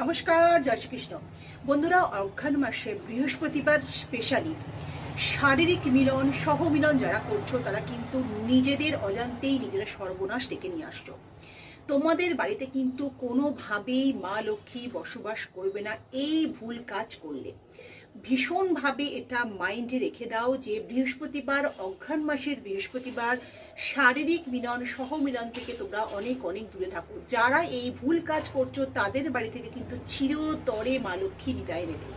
নমস্কার, জয় শ্রীকৃষ্ণ। বন্ধুরা, অঘ্রাণ মাসে বৃহস্পতিবার স্পেশালি শারীরিক মিলন, সহমিলন যারা করছ, তারা কিন্তু নিজেদের অজান্তেই নিজেরা সর্বনাশ ডেকে নিয়ে আসছো। তোমাদের বাড়িতে কিন্তু কোনোভাবেই মা লক্ষ্মী বসবাস করবে না, এই ভুল কাজ করলে। ভীষণভাবে এটা মাইন্ডে রেখে দাও যে বৃহস্পতিবার, অঘ্রাণ মাসের বৃহস্পতিবার শারীরিক মিলন সহ মিলন থেকে তোমরা অনেক অনেক দূরে থাকো। যারা এই ভুল কাজ করছ, তাদের বাড়ি থেকে কিন্তু চিরতরে মা লক্ষ্মী বিদায় নেবে।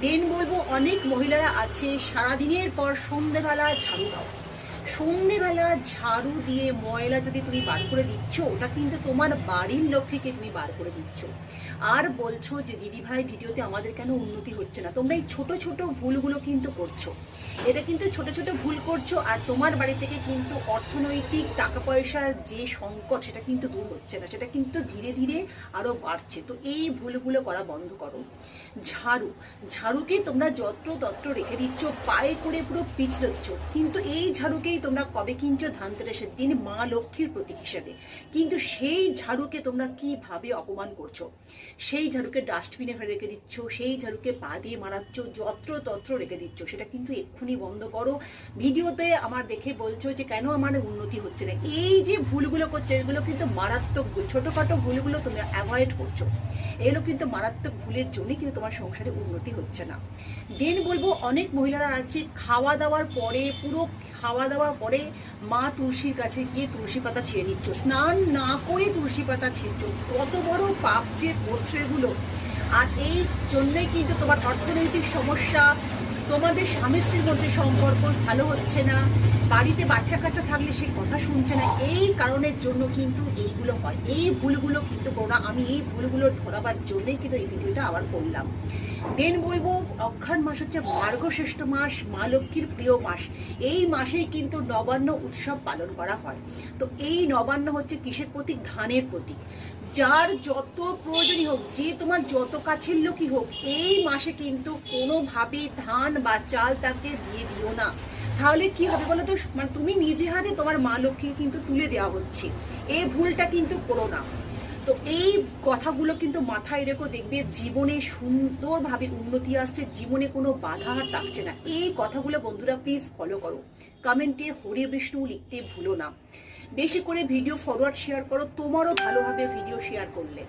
দেন বলব, অনেক মহিলারা আছে, সারাদিনের পর সন্ধেবেলা ঝাড়ু দাও সন্ধেবেলা ঝাড়ু দিয়ে ময়লা যদি তুমি বার করে দিচ্ছ, ওটা কিন্তু তোমার বাড়ির লক্ষ্মীকে তুমি বার করে দিচ্ছ। আর বলছো যে, দিদি ভাই, ভিডিওতে আমাদের কেন উন্নতি হচ্ছে না? তোমরা এই ছোট ছোট ভুলগুলো কিন্তু করছ। এটা কিন্তু ছোট ছোট ভুল করছ আর তোমার বাড়ি থেকে কিন্তু অর্থনৈতিক টাকা পয়সার যে সংকট, সেটা কিন্তু দূর হচ্ছে না। সেটা কিন্তু ধীরে ধীরে আরও বাড়ছে। তো এই ভুলগুলো করা বন্ধ করো। ঝাড়ু। ঝাড়ুকে তোমরা যত্র তত্র রেখে দিচ্ছ, পায়ে করে পুরো পিছলচ্ছ কিন্তু এই ঝাড়ুকেই তোমরা কবে কিনছো ধানতেরাসের দিন মা লক্ষ্মীর প্রতীক হিসেবে। কিন্তু সেই ঝাড়ুকে তোমরা কীভাবে অপমান করছ? সেই ঝাড়ুকে ডাস্টবিনে ফেলে রেখে দিচ্ছ, সেই ঝাড়ুকে পা দিয়ে মারাচ্ছ, যত্র তত্র রেখে দিচ্ছ, সেটা কিন্তু এক্ষুনি বন্ধ করো। ভিডিওতে আমার দেখে বলছো যে কেন আমার উন্নতি হচ্ছে না? এই যে ভুলগুলো করছ, এগুলো কিন্তু মারাত্মক ভুল। ছোটোখাটো ভুলগুলো তুমি অ্যাভয়েড করছ। এগুলো কিন্তু মারাত্মক ভুলের জন্যই কিন্তু তোমার সংসারে উন্নতি হচ্ছে না। দেন বলব, অনেক মহিলারা আছে, খাওয়া দাওয়ার পরে পুরো খাওয়া দাওয়া পরে মা তুলসীর কাছে গিয়ে তুলসী পাতা ছেড়ে নিচ্ছ। স্নান না করে তুলসী পাতা ছিঁড়ছ কত বড় পাপ যে করছ এগুলো। আর এই জন্যই কিন্তু তোমার অর্থনৈতিক সমস্যা তোমাদের স্বামী স্ত্রীর মধ্যে সম্পর্ক ভালো হচ্ছে না, বাড়িতে বাচ্চা কাচ্চা থাকলে সে কথা শুনছে না, এই কারণের জন্য কিন্তু এইগুলো হয়। এই ভুলগুলো কিন্তু করো না আমি এই ভুলগুলো ধরাবার জন্যই কিন্তু এই ভিডিওটা আবার করলাম। দেন বলব, অঘ্রাণ মাস হচ্ছে মার্গশ্রেষ্ঠ মাস, মা লক্ষ্মীর প্রিয় মাস। এই মাসেই কিন্তু নবান্ন উৎসব পালন করা হয়। তো এই নবান্ন হচ্ছে কিসের প্রতীক? ধানের প্রতীক। যার যত প্রয়োজনই হোক, যে তোমার যত কাছের লোকই হোক, এই মাসে কিন্তু কোনোভাবে ধান বা চাল তাকে দিয়ে দিও না। তাহলে কি হবে বলো তো? মানে তুমি নিজে হাতে তোমার মা লক্ষ্মীকে কিন্তু তুলে দেওয়া হচ্ছে। এই ভুলটা কিন্তু করো না। তো এই কথাগুলো কিন্তু মাথায় রেখো, দেখবে জীবনে সুন্দরভাবে উন্নতি আসছে, জীবনে কোনো বাধা আর থাকছে না। এই কথাগুলো বন্ধুরা প্লিজ ফলো করো। কমেন্টে হরে বিষ্ণু লিখতে ভুলো না। বেশি করে ভিডিও ফরওয়ার্ড শেয়ার করো, তোমারও ভালো হবে ভিডিও শেয়ার করলে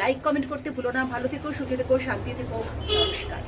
লাইক কমেন্ট করতে ভুলো না, ভালো থেকো, সুখে থেকো, শান্তি থেকো, নমস্কার।